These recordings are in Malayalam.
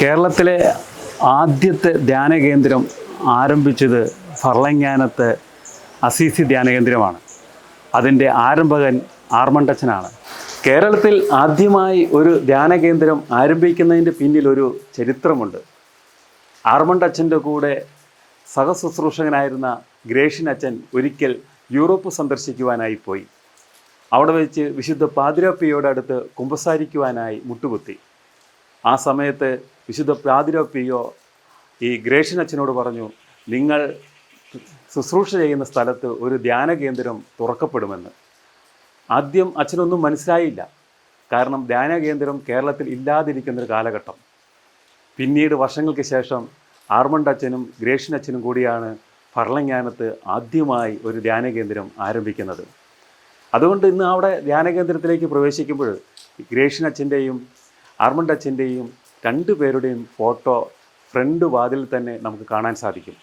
കേരളത്തിലെ ആദ്യത്തെ ധ്യാന കേന്ദ്രം ആരംഭിച്ചത് ഫർളങ്ങാനത്ത് അസീസി ധ്യാന കേന്ദ്രമാണ്. അതിന്റെ ആരംഭകൻ ആർമണ്ടച്ചനാണ്. കേരളത്തിൽ ആദ്യമായി ഒരു ധ്യാന കേന്ദ്രം ആരംഭിക്കുന്നതിന്റെ പിന്നിൽ ഒരു ചരിത്രമുണ്ട്. ആർമണ്ടച്ചന്റെ കൂടെ സഹശുശ്രൂഷകനായിരുന്ന ഗ്രേഷിൻ അച്ഛൻ ഒരിക്കൽ യൂറോപ്പ് സന്ദർശിക്കുവാനായി പോയി. അവിടെ വെച്ച് വിശുദ്ധ പാതിരാപ്പിയോടടുത്ത് കുമ്പസാരിക്കുവാനായി മുട്ടുകുത്തി. ആ സമയത്ത് വിശുദ്ധ പാതിരാപ്പിയോ ഈ ഗ്രേഷ്യൻ അച്ഛനോട് പറഞ്ഞു നിങ്ങൾ ശുശ്രൂഷ ചെയ്യുന്ന സ്ഥലത്ത് ഒരു ധ്യാന കേന്ദ്രം തുറക്കപ്പെടുമെന്ന്. ആദ്യം അച്ഛനൊന്നും മനസ്സിലായില്ല. കാരണം ധ്യാന കേന്ദ്രം കേരളത്തിൽ ഇല്ലാതിരിക്കുന്ന ഒരു കാലഘട്ടം. പിന്നീട് വർഷങ്ങൾക്ക് ശേഷം ആർമണ്ട് അച്ഛനും ഗ്രേഷ്യൻ അച്ഛനും കൂടിയാണ് ഭരണങ്ങാനത്ത് ആദ്യമായി ഒരു ധ്യാന കേന്ദ്രം ആരംഭിക്കുന്നത്. അതുകൊണ്ട് ഇന്ന് അവിടെ ധ്യാന കേന്ദ്രത്തിലേക്ക് പ്രവേശിക്കുമ്പോൾ ഗ്രേഷ്യൻ അച്ഛന്റെയും ആർമണ്ട് അച്ഛന്റെയും രണ്ടു പേരുടെയും ഫോട്ടോ ഫ്രണ്ട് വാതിൽ തന്നെ നമുക്ക് കാണാൻ സാധിക്കും.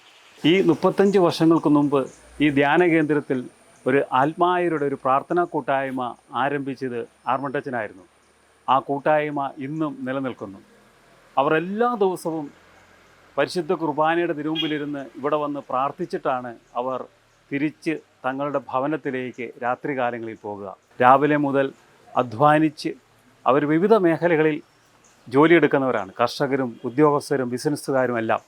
ഈ മുപ്പത്തഞ്ച് വർഷങ്ങൾക്ക് മുമ്പ് ഈ ധ്യാന കേന്ദ്രത്തിൽ ഒരു ആത്മായരുടെ ഒരു പ്രാർത്ഥനാ കൂട്ടായ്മ ആരംഭിച്ചത് ആർമട്ടച്ചനായിരുന്നു. ആ കൂട്ടായ്മ ഇന്നും നിലനിൽക്കുന്നു. അവർ എല്ലാ ദിവസവും പരിശുദ്ധ കുർബാനയുടെ തിരുമുമ്പിലിരുന്ന് ഇവിടെ വന്ന് പ്രാർത്ഥിച്ചിട്ടാണ് അവർ തിരിച്ച് തങ്ങളുടെ ഭവനത്തിലേക്ക് രാത്രികാലങ്ങളിൽ പോകുക. രാവിലെ മുതൽ അധ്വാനിച്ച് അവർ വിവിധ മേഖലകളിൽ ജോലിയെടുക്കുന്നവരാണ് കർഷകരും ഉദ്യോഗസ്ഥരും ബിസിനസ്സുകാരും എല്ലാം.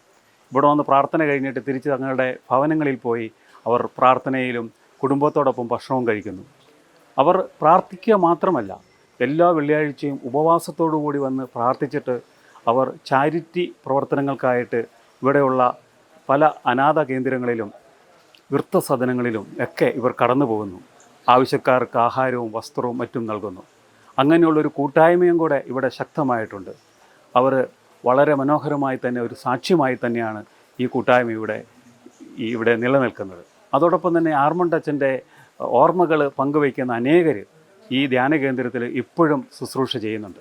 ഇവിടെ വന്ന് പ്രാർത്ഥന കഴിഞ്ഞിട്ട് തിരിച്ച് തങ്ങളുടെ ഭവനങ്ങളിൽ പോയി അവർ പ്രാർത്ഥനയിലും കുടുംബത്തോടൊപ്പം ഭക്ഷണവും കഴിക്കുന്നു. അവർ പ്രാർത്ഥിക്കുക മാത്രമല്ല എല്ലാ വെള്ളിയാഴ്ചയും ഉപവാസത്തോടു കൂടി വന്ന് പ്രാർത്ഥിച്ചിട്ട് അവർ ചാരിറ്റി പ്രവർത്തനങ്ങൾക്കായിട്ട് ഇവിടെയുള്ള പല അനാഥ കേന്ദ്രങ്ങളിലും വൃത്തസദനങ്ങളിലും ഒക്കെ ഇവർ കടന്നു പോകുന്നു ആവശ്യക്കാർക്ക് ആഹാരവും വസ്ത്രവും മറ്റും നൽകുന്നു. അങ്ങനെയുള്ളൊരു കൂട്ടായ്മയും കൂടെ ഇവിടെ ശക്തമായിട്ടുണ്ട്. അവർ വളരെ മനോഹരമായി തന്നെ ഒരു സാക്ഷ്യമായി തന്നെയാണ് ഈ കൂട്ടായ്മ ഇവിടെ ഇവിടെ നിലനിൽക്കുന്നത്. അതോടൊപ്പം തന്നെ ആർമണ്ടച്ചന്റെ ഓർമ്മകൾ പങ്കുവയ്ക്കുന്ന അനേകർ ഈ ധ്യാന കേന്ദ്രത്തിൽ ഇപ്പോഴും ശുശ്രൂഷ ചെയ്യുന്നുണ്ട്.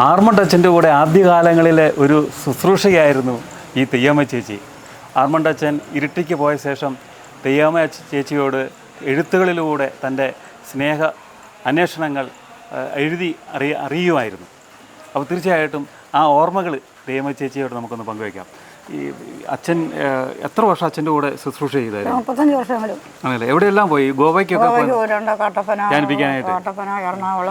ആർമണ്ടച്ചന്റെ കൂടെ ആദ്യകാലങ്ങളിലെ ഒരു ശുശ്രൂഷയായിരുന്നു ഈ തെയ്യമ്മ ചേച്ചി. ആർമണ്ടച്ചൻ ഇരിട്ടിക്ക് പോയ ശേഷം തെയ്യാമ്മ അച്ഛ- ചേച്ചിയോട് എഴുത്തുകളിലൂടെ തന്റെ സ്നേഹ അന്വേഷണങ്ങൾ എഴുതി അറിയ അറിയുമായിരുന്നു. അപ്പോൾ തീർച്ചയായിട്ടും ആ ഓർമ്മകൾ ദേമ ചേച്ചിയോട് നമുക്കൊന്ന് പങ്കുവയ്ക്കാം ഈ അച്ഛൻ എത്ര വർഷം അച്ഛന്റെ കൂടെ ശുശ്രൂഷ ചെയ്തായിരുന്നു? മുപ്പത്തഞ്ച് വർഷമെങ്കിലും. ആണല്ലേ? എവിടെയെല്ലാം പോയി? ഗോവയ്ക്കൊക്കെ ധ്യാനിപ്പിക്കാനായിട്ട്.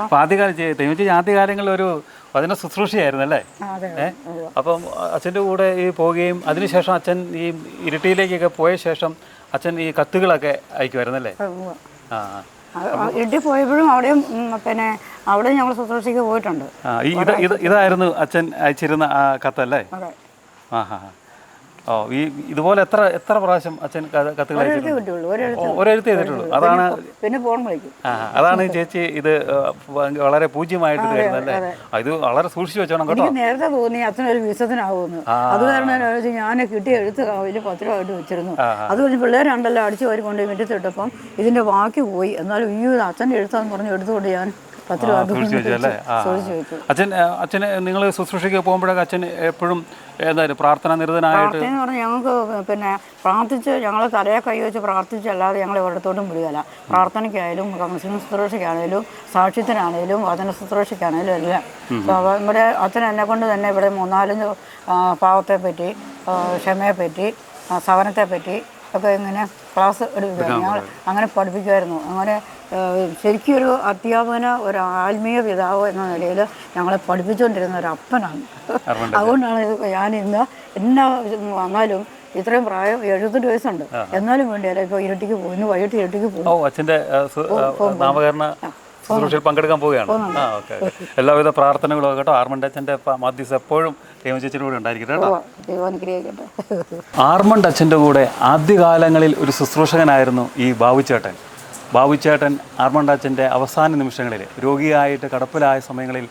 അപ്പോൾ ആദ്യകാലം തെയ്യമ്മ ചേച്ചി ആദ്യകാലങ്ങളിൽ ഒരു വചന ശുശ്രൂഷയായിരുന്നു അല്ലേ? ഏഹ് അപ്പം അച്ഛന്റെ കൂടെ ഈ പോവുകയും അതിനുശേഷം അച്ഛൻ ഈ ഇരുട്ടിയിലേക്കൊക്കെ പോയ ശേഷം അച്ഛൻ ഈ കത്തുകളൊക്കെ അയക്കുമായിരുന്നല്ലേ. ആ. വീട്ടിൽ പോയപ്പോഴും അവിടെയും പിന്നെ അവിടെ ഞങ്ങൾ ശുശ്രൂഷയ്ക്ക് പോയിട്ടുണ്ട്. ഇതായിരുന്നു അച്ഛൻ അയച്ചിരുന്ന ആ കത്തല്ലേ ആ ഹാ. ഓ ഈ ഇതുപോലെ എത്ര എത്ര പ്രാവശ്യം അച്ഛൻ കത്തുകൾ ഒരെഴുത്ത് ചെയ്തിട്ടുള്ളൂ അതാണ് പിന്നെ ഫോൺ വിളിക്കും. അതാണ് ചേച്ചി ഇത് വളരെ പൂജ്യമായിട്ട് തരുന്നല്ലേ ആ, ഇത് വളരെ സൂക്ഷിച്ചു വെച്ചോണം കേട്ടോ. നേരത്തെ തോന്നി അച്ഛനൊരു വിശ്വസനാകുമെന്ന് അത് കാരണം ഞാൻ കിട്ടിയ എഴുത്ത് വലിയ പത്രമായിട്ട് വെച്ചിരുന്നു. അത് കഴിഞ്ഞ് പിള്ളേരുണ്ടല്ലോ അടിച്ചു വാരി കൊണ്ട് മുറ്റത്തിട്ടപ്പം ഇതിന്റെ ബാക്കി പോയി. എന്നാലും ഈ അച്ഛന്റെ എഴുത്താന്ന് പറഞ്ഞ് എടുത്തുകൊണ്ട് ഞാൻ അല്ലേ അച്ഛൻ അച്ഛന് നിങ്ങൾ ശുശ്രൂഷയ്ക്ക് പോകുമ്പോഴൊക്കെ അച്ഛൻ എപ്പോഴും എന്തായാലും പ്രാർത്ഥന നിരതനായിട്ട് പറഞ്ഞാൽ ഞങ്ങൾക്ക് പിന്നെ പ്രാർത്ഥിച്ച് ഞങ്ങൾ തലയെ കൈ വെച്ച് പ്രാർത്ഥിച്ചല്ലാതെ ഞങ്ങൾ ഒരിടത്തോട്ടും വിടുകയില്ല. പ്രാർത്ഥനയ്ക്കായാലും കൗൺസിലിംഗ് ശുശ്രൂഷയ്ക്കാണേലും സാക്ഷ്യത്തിനാണേലും വചന ശുശ്രൂഷയ്ക്കാണേലും എല്ലാം. ഇവിടെ അച്ഛൻ എന്നെ കൊണ്ട് തന്നെ ഇവിടെ മൂന്നാലഞ്ച് പാവത്തെ പറ്റി ക്ഷമയെ പറ്റി സഹനത്തെ പറ്റി ഒക്കെ ഇങ്ങനെ ക്ലാസ് എടുക്കുകയായിരുന്നു ഞങ്ങൾ അങ്ങനെ പഠിപ്പിക്കുമായിരുന്നു അങ്ങനെ ശരിക്കും ഒരു അധ്യാപന ഒരു ആത്മീയ പിതാവ് എന്ന നിലയിൽ ഞങ്ങളെ പഠിപ്പിച്ചുകൊണ്ടിരുന്ന ഒരു അപ്പനാണ്. അതുകൊണ്ടാണ് ഇത് ഞാൻ ഇന്ന് എന്നാ വന്നാലും ഇത്രയും പ്രായം എഴുപത്തെട്ട് വയസ്സുണ്ട്. എന്നാലും വേണ്ടിയല്ല ഇപ്പോൾ ഇരട്ടിക്ക് പോയി ഇന്ന് വൈകിട്ട് ഇരട്ടിക്ക് പോകും അച്ഛന്റെ നാമകരണ ശുശ്രൂഷയിൽ പങ്കെടുക്കാൻ പോവുകയാണ്. ആ ഓക്കെ എല്ലാവിധ പ്രാർത്ഥനകളും കേട്ടോ. ആർമണ്ട് അച്ഛന്റെ മധ്യസ് എപ്പോഴും ദൈവചേച്ചിയുടെ കൂടെ ഉണ്ടായിരിക്കട്ടെ കേട്ടോ. ആർമണ്ട് അച്ഛന്റെ കൂടെ ആദ്യകാലങ്ങളിൽ ഒരു ശുശ്രൂഷകനായിരുന്നു ഈ ബാബുച്ചേട്ടൻ. ബാബുച്ചേട്ടൻ ആർമണ്ട് അച്ഛന്റെ അവസാന നിമിഷങ്ങളിൽ രോഗിയായിട്ട് കടപ്പിലായ സമയങ്ങളിൽ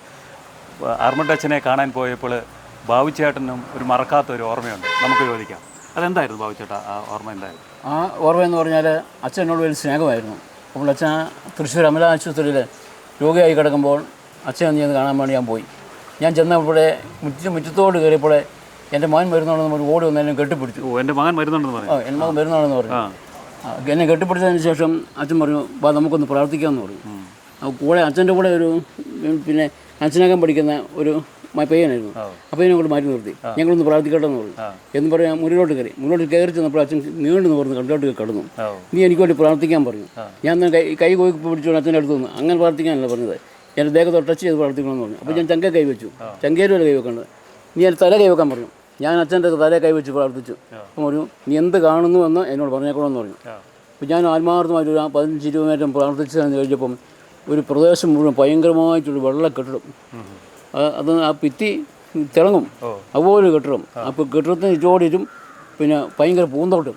ആർമണ്ട് അച്ഛനെ കാണാൻ പോയപ്പോൾ ബാബുച്ചേട്ടനും ഒരു മറക്കാത്ത ഒരു ഓർമ്മയുണ്ട്. നമുക്ക് ചോദിക്കാം. അതെന്തായിരുന്നു ബാബുച്ചേട്ടാ ആ ഓർമ്മ എന്തായിരുന്നു? ആ ഓർമ്മ എന്ന് പറഞ്ഞാൽ അച്ഛനോട് ഒരു വലിയ സ്നേഹമായിരുന്നു. അപ്പോൾ അച്ഛൻ തൃശ്ശൂർ അമല ആശുപത്രിയിൽ രോഗിയായി കിടക്കുമ്പോൾ അച്ഛൻ ഒന്ന് ചെന്ന് കാണാൻ വേണ്ടി ഞാൻ പോയി. ഞാൻ ചെന്നപ്പോഴേ മുറ്റ മുറ്റത്തോട് കയറിയപ്പോഴേ എന്റെ മകൻ വരുന്നുണ്ടെന്ന് പറഞ്ഞു ഓടി വന്ന് എന്നെ കെട്ടിപ്പിടിച്ചു. ഓ എന്റെ മകൻ വരുന്നുണ്ടെന്ന് പറഞ്ഞു. ആ എന്റെ മകൻ വരുന്നുണ്ടെന്ന് പറഞ്ഞു. എന്നെ കെട്ടിപ്പിടിച്ചതിന് ശേഷം അച്ഛൻ പറഞ്ഞു വാ നമുക്കൊന്ന് പ്രാർത്ഥിക്കാമെന്ന് പറഞ്ഞു. കൂടെ അച്ഛന്റെ കൂടെ ഒരു പിന്നെ അച്ഛനകം പഠിക്കുന്ന ഒരു പയ്യനായിരുന്നു. അപ്പോൾ ഞങ്ങൾ മാറ്റി നിർത്തി. ഞങ്ങളൊന്ന് പ്രാർത്ഥിക്കട്ടെ എന്ന് പറഞ്ഞു എന്ന് പറയാൻ മുന്നിലോട്ട് കയറി. മുന്നോട്ട് കയറി ചെന്നപ്പോൾ അച്ഛൻ നീണ്ടു പറഞ്ഞ് കണ്ടോട്ട് കടന്നു. നീ എനിക്ക് വേണ്ടി പ്രാർത്ഥിക്കാൻ പറഞ്ഞു. ഞാൻ കൈ കൈ കോയി പിടിച്ചുകൊണ്ട് അച്ഛന്റെ അടുത്ത് നിന്ന് അങ്ങനെ പ്രാർത്ഥിക്കാനല്ല പറഞ്ഞത്. എന്റെ ദേഹത്തോട് ടച്ച് ചെയ്ത് പ്രാർത്ഥിക്കണമെന്ന് പറഞ്ഞു. അപ്പോൾ ഞാൻ ചങ്ക കൈ വെച്ചു. വരെ കൈ വെക്കേണ്ടത് നീ എന്റെ തല കൈ വെക്കാൻ പറഞ്ഞു. ഞാൻ അച്ഛന്റെ തല കൈ വെച്ച് പ്രാർത്ഥിച്ചു. അപ്പം പറഞ്ഞു നീ എന്ത് കാണുന്നു എന്ന് എന്നോട് പറഞ്ഞേക്കണമെന്ന് പറഞ്ഞു. അപ്പോൾ ഞാൻ ആത്മാർത്ഥമായിട്ട് ഒരു പതിനഞ്ച് ഇരുപത് നേരം പ്രാർത്ഥിച്ചതെന്ന് കഴിഞ്ഞപ്പം ഒരു പ്രദേശം മുഴുവൻ ഭയങ്കരമായിട്ടൊരു വെള്ളക്കെട്ടിടും. ആ- അത് ആ ഭിത്തി തിളങ്ങും. അതുപോലെ കെട്ടിടം. അപ്പോൾ കെട്ടിടത്തിന് ചുറ്റോടിയിട്ടും പിന്നെ ഭയങ്കര പൂന്തോട്ടം.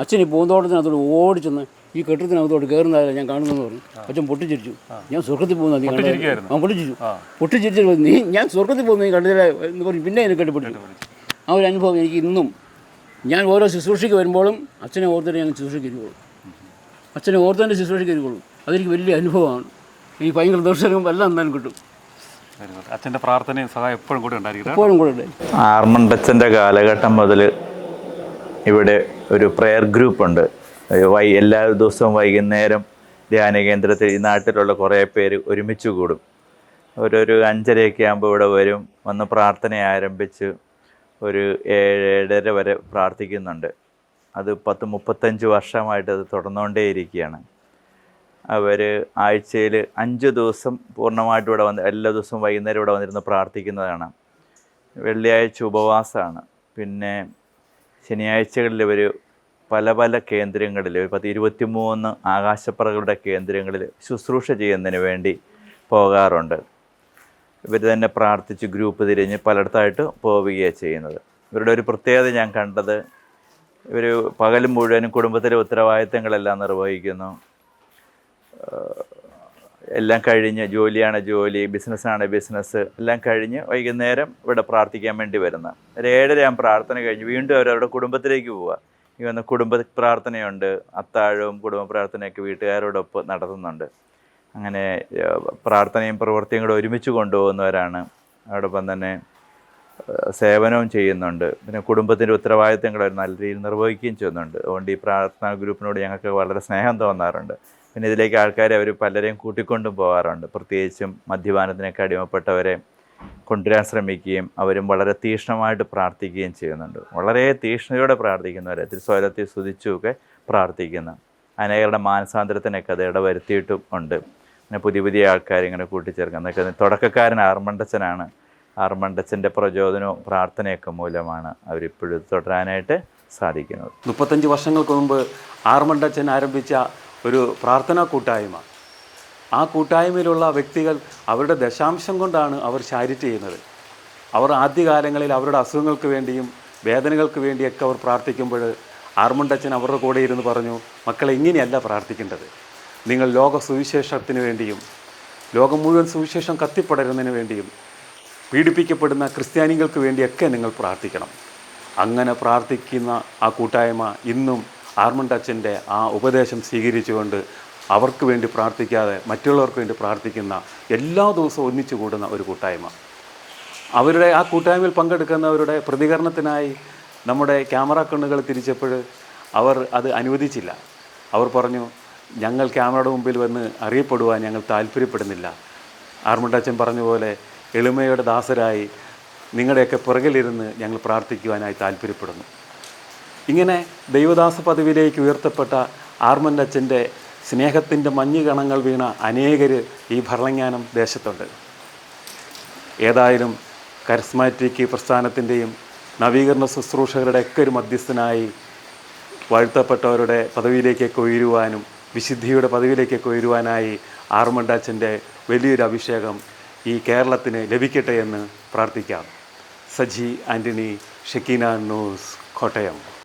അച്ഛൻ ഈ പൂന്തോട്ടത്തിനകത്തോട് ഓടിച്ചെന്ന് ഈ കെട്ടിടത്തിനകത്തോട്ട് കയറുന്നതല്ല ഞാൻ കാണുന്നെന്ന് പറഞ്ഞു. അച്ഛൻ പൊട്ടിച്ചിരിച്ചു. ഞാൻ സ്വർഗത്തിൽ പോകുന്ന നീ കണ്ടത്. ആ. പൊട്ടിച്ചിരിച്ചു പൊട്ടിച്ചിരിച്ചു നീ ഞാൻ സ്വർഗത്തിൽ പോകുന്ന നീ കണ്ടില്ല എന്ന് പറഞ്ഞു പിന്നെ എന്നെ കെട്ടിപ്പിടിച്ചു. ആ ഒരു അനുഭവം എനിക്ക് ഇന്നും ഞാൻ ഓരോ ശുശ്രൂഷയ്ക്ക് വരുമ്പോഴും അച്ഛനെ ഓർത്തിട്ട് ഞാൻ ശുശ്രൂഷയ്ക്ക് ഇരിക്കുള്ളൂ അച്ഛനെ ഓർത്തതിന്റെ ശുശ്രൂഷയ്ക്ക് ഇരിക്കുള്ളൂ അതെനിക്ക് വലിയ അനുഭവമാണ്. ഈ ഭയങ്കര ദർശനവും എല്ലാം എന്തായാലും കിട്ടും. അച്ഛന്റെ പ്രാർത്ഥനയും സഹായം എപ്പോഴും കൂടെ ഉണ്ടായിരിക്കും എപ്പോഴും കൂടെ ഉണ്ട്. ബച്ചന്റെ കാലഘട്ടം മുതൽ ഇവിടെ ഒരു പ്രെയർ ഗ്രൂപ്പുണ്ട് വൈ എല്ലാ ദിവസവും വൈകുന്നേരം ധ്യാന കേന്ദ്രത്തിൽ ഈ നാട്ടിലുള്ള കുറേ പേര് ഒരുമിച്ച് കൂടും. ഒരു അഞ്ചരയൊക്കെ ആകുമ്പോൾ ഇവിടെ വരും. വന്ന് പ്രാർത്ഥന ആരംഭിച്ച് ഒരു ഏഴ് ഏഴര വരെ പ്രാർത്ഥിക്കുന്നുണ്ട്. അത് പത്ത് മുപ്പത്തഞ്ച് വർഷമായിട്ട് അത് തുടർന്നുകൊണ്ടേയിരിക്കുകയാണ്. അവർ ആഴ്ചയിൽ അഞ്ച് ദിവസം പൂർണമായിട്ട് ഇവിടെ വന്ന് എല്ലാ ദിവസവും വൈകുന്നേരം ഇവിടെ വന്നിരുന്ന് പ്രാർത്ഥിക്കുന്നതാണ്. വെള്ളിയാഴ്ച ഉപവാസമാണ്. പിന്നെ ശനിയാഴ്ചകളിൽ ഇവർ പല പല കേന്ദ്രങ്ങളിൽ പത്ത് ഇരുപത്തിമൂന്ന് ആകാശപ്പറകളുടെ കേന്ദ്രങ്ങളിൽ ശുശ്രൂഷ ചെയ്യുന്നതിന് വേണ്ടി പോകാറുണ്ട്. ഇവർ തന്നെ പ്രാർത്ഥിച്ച് ഗ്രൂപ്പ് തിരിഞ്ഞ് പലയിടത്തായിട്ട് പോവുകയാണ് ചെയ്യുന്നത്. ഇവരുടെ ഒരു പ്രത്യേകത ഞാൻ കണ്ടത് ഇവർ പകലും മുഴുവനും കുടുംബത്തിലെ ഉത്തരവാദിത്തങ്ങളെല്ലാം നിർവഹിക്കുന്നു. എല്ലാം കഴിഞ്ഞ് ജോലിയാണ് ജോലി ബിസിനസ്സാണ് ബിസിനസ് എല്ലാം കഴിഞ്ഞ് വൈകുന്നേരം ഇവിടെ പ്രാർത്ഥിക്കാൻ വേണ്ടി വരുന്ന. ഒരു ഏഴര ഞാൻ പ്രാർത്ഥന കഴിഞ്ഞ് വീണ്ടും അവരവരുടെ കുടുംബത്തിലേക്ക് പോവുക. ഈ വന്ന കുടുംബ പ്രാർത്ഥനയുണ്ട്. അത്താഴവും കുടുംബ പ്രാർത്ഥനയൊക്കെ വീട്ടുകാരോടൊപ്പം നടത്തുന്നുണ്ട്. അങ്ങനെ പ്രാർത്ഥനയും പ്രവൃത്തിയും കൂടെ ഒരുമിച്ച് കൊണ്ടുപോകുന്നവരാണ്. അതോടൊപ്പം തന്നെ സേവനവും ചെയ്യുന്നുണ്ട്. പിന്നെ കുടുംബത്തിന്റെ ഉത്തരവാദിത്തങ്ങൾ നല്ല രീതിയിൽ നിർവഹിക്കുകയും ചെയ്യുന്നുണ്ട്. അതുകൊണ്ട് ഈ പ്രാർത്ഥനാ ഗ്രൂപ്പിനോട് ഞങ്ങൾക്ക് വളരെ സ്നേഹം തോന്നാറുണ്ട്. പിന്നെ ഇതിലേക്ക് ആൾക്കാരെ അവർ പലരെയും കൂട്ടിക്കൊണ്ടും പോകാറുണ്ട്. പ്രത്യേകിച്ചും മദ്യപാനത്തിനൊക്കെ അടിമപ്പെട്ടവരെ കൊണ്ടുവരാൻ ശ്രമിക്കുകയും അവരും വളരെ തീഷ്ണമായിട്ട് പ്രാർത്ഥിക്കുകയും ചെയ്യുന്നുണ്ട്. വളരെ തീക്ഷ്ണതയോടെ പ്രാർത്ഥിക്കുന്നവരെ തിരുസ്വരത്തിൽ സ്തുതിച്ചുമൊക്കെ പ്രാർത്ഥിക്കുന്ന. അനേകരുടെ മാനസാന്തരത്തിനൊക്കെ അത് ഇടവരുത്തിയിട്ടും ഉണ്ട്. പിന്നെ പുതിയ പുതിയ ആൾക്കാർ ഇങ്ങനെ കൂട്ടിച്ചേർക്കുന്നൊക്കെ തുടക്കക്കാരൻ ആർമണ്ടച്ചനാണ്. ആർമണ്ടച്ചന്റെ പ്രചോദനവും പ്രാർത്ഥനയൊക്കെ മൂലമാണ് അവരിപ്പോഴും തുടരാനായിട്ട് സാധിക്കുന്നത്. മുപ്പത്തഞ്ച് വർഷങ്ങൾക്ക് മുമ്പ് ആർമണ്ടച്ചൻ ആരംഭിച്ച ഒരു പ്രാർത്ഥനാ കൂട്ടായ്മ. ആ കൂട്ടായ്മയിലുള്ള വ്യക്തികൾ അവരുടെ ദശാംശം കൊണ്ടാണ് അവർ ചാരിറ്റി ചെയ്യുന്നത്. അവർ ആദ്യകാലങ്ങളിൽ അവരുടെ അസുഖങ്ങൾക്ക് വേണ്ടിയും വേദനകൾക്ക് വേണ്ടിയൊക്കെ അവർ പ്രാർത്ഥിക്കുമ്പോൾ ആർമണ്ടച്ചൻ അവരുടെ കൂടെ ഇരുന്ന് പറഞ്ഞു മക്കളെ ഇങ്ങനെയല്ല പ്രാർത്ഥിക്കേണ്ടത്. നിങ്ങൾ ലോക സുവിശേഷത്തിന് വേണ്ടിയും ലോകം മുഴുവൻ സുവിശേഷം കത്തിപ്പടരുന്നതിന് വേണ്ടിയും പീഡിപ്പിക്കപ്പെടുന്ന ക്രിസ്ത്യാനികൾക്ക് വേണ്ടിയൊക്കെ നിങ്ങൾ പ്രാർത്ഥിക്കണം. അങ്ങനെ പ്രാർത്ഥിക്കുന്ന ആ കൂട്ടായ്മ ഇന്നും ആർമണ്ട് അച്ഛന്റെ ആ ഉപദേശം സ്വീകരിച്ചുകൊണ്ട് അവർക്ക് വേണ്ടി പ്രാർത്ഥിക്കാതെ മറ്റുള്ളവർക്ക് വേണ്ടി പ്രാർത്ഥിക്കുന്ന എല്ലാ ദിവസവും ഒന്നിച്ചു കൂടുന്ന ഒരു കൂട്ടായ്മ. അവരുടെ ആ കൂട്ടായ്മയിൽ പങ്കെടുക്കുന്നവരുടെ പ്രതികരണത്തിനായി നമ്മുടെ ക്യാമറ കണ്ണുകൾ തിരിച്ചപ്പോൾ അവർ അത് അനുവദിച്ചില്ല. അവർ പറഞ്ഞു ഞങ്ങൾ ക്യാമറയുടെ മുമ്പിൽ വന്ന് അറിയപ്പെടുവാൻ ഞങ്ങൾ താല്പര്യപ്പെടുന്നില്ല. ആർമുണ്ടച്ചൻ പറഞ്ഞ പോലെ എളിമയുടെ ദാസരായി നിങ്ങളുടെയൊക്കെ പുറകിലിരുന്ന് ഞങ്ങൾ പ്രാർത്ഥിക്കുവാനായി താല്പര്യപ്പെടുന്നു. ഇങ്ങനെ ദൈവദാസ പദവിയിലേക്ക് ഉയർത്തപ്പെട്ട ആർമന്റച്ഛന്റെ സ്നേഹത്തിന്റെ മഞ്ഞുകണങ്ങൾ വീണ അനേകർ ഈ ഭരണങ്ങാനം ദേശത്തുണ്ട്. ഏതായാലും കരിസ്മാറ്റിക് പ്രസ്ഥാനത്തിന്റെയും നവീകരണ ശുശ്രൂഷകരുടെ ഒക്കെ ഒരു മധ്യസ്ഥനായി വാഴ്ത്തപ്പെട്ടവരുടെ പദവിയിലേക്കൊക്കെ ഉയരുവാനും വിശുദ്ധിയുടെ പദവിയിലേക്കൊക്കെ ഉയരുവാനായി ആർമണ്ടാച്ചന്റെ വലിയൊരു അഭിഷേകം ഈ കേരളത്തിന് ലഭിക്കട്ടെ എന്ന് പ്രാർത്ഥിക്കാം. സജി ആന്റണി ഷെക്കീന ന്യൂസ് കോട്ടയം.